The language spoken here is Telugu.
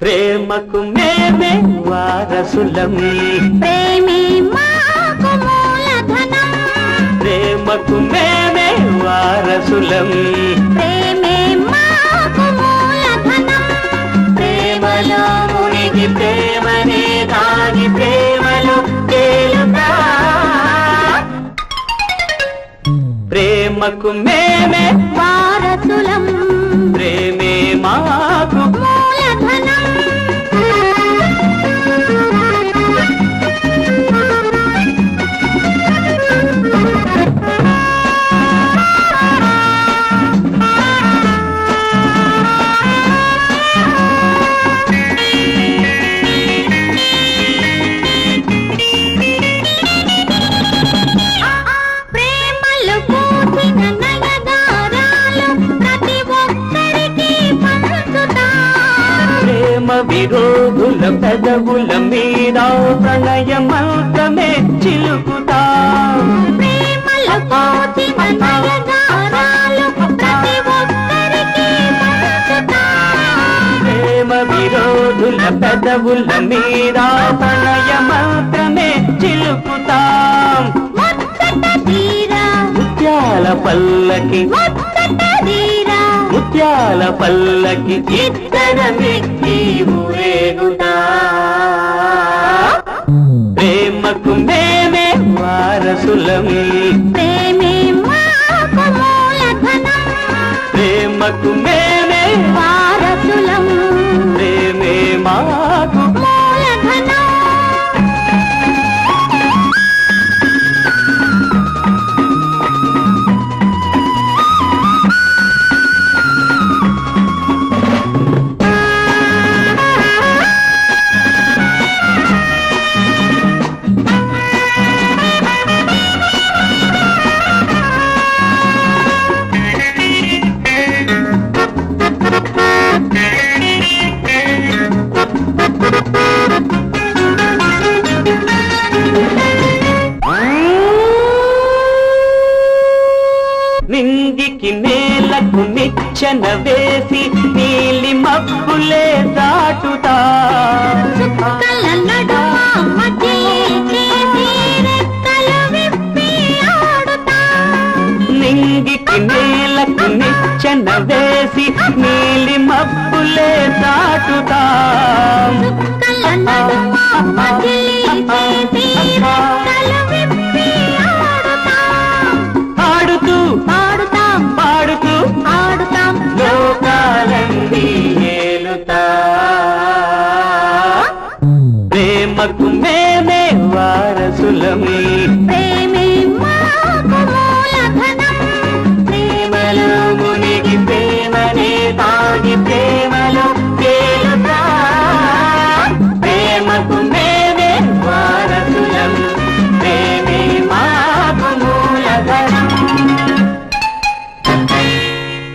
ప్రేమకు మేమే వారసులం. ప్రేమే మాకు మూలధనం ప్రేమకు మేమే వారసులం. ప్రేమే మాకు మూలధనం ప్రేమలో మునిగి ప్రేమనే దాని ప్రేమలో తేలుతా. ప్రేమకు మేమే వారసులం. ప్రేమే మాకు విరోధుల పెదవుల మీద ప్రణయ మంత్రమే చిలుకుతా. ప్రేమ విరోధుల పెదవుల మీద ప్రణయ మంత్రమే చిలుకుతాం. ముత్యాల పల్లకి ముత్యాల పల్లకి ఊరేగుతా ప్రేమకు మేమే వారసులం ప్రేమే మాకు మూలధనం. ప్రేమకు మేమే నింగికి నేలకు నిచ్చెన వేసి నీలి మబ్బులే దాటుతా. నింగికి నేలకు నిచ్చెన వేసి నీలి మబ్బులే దాటుతా. memory.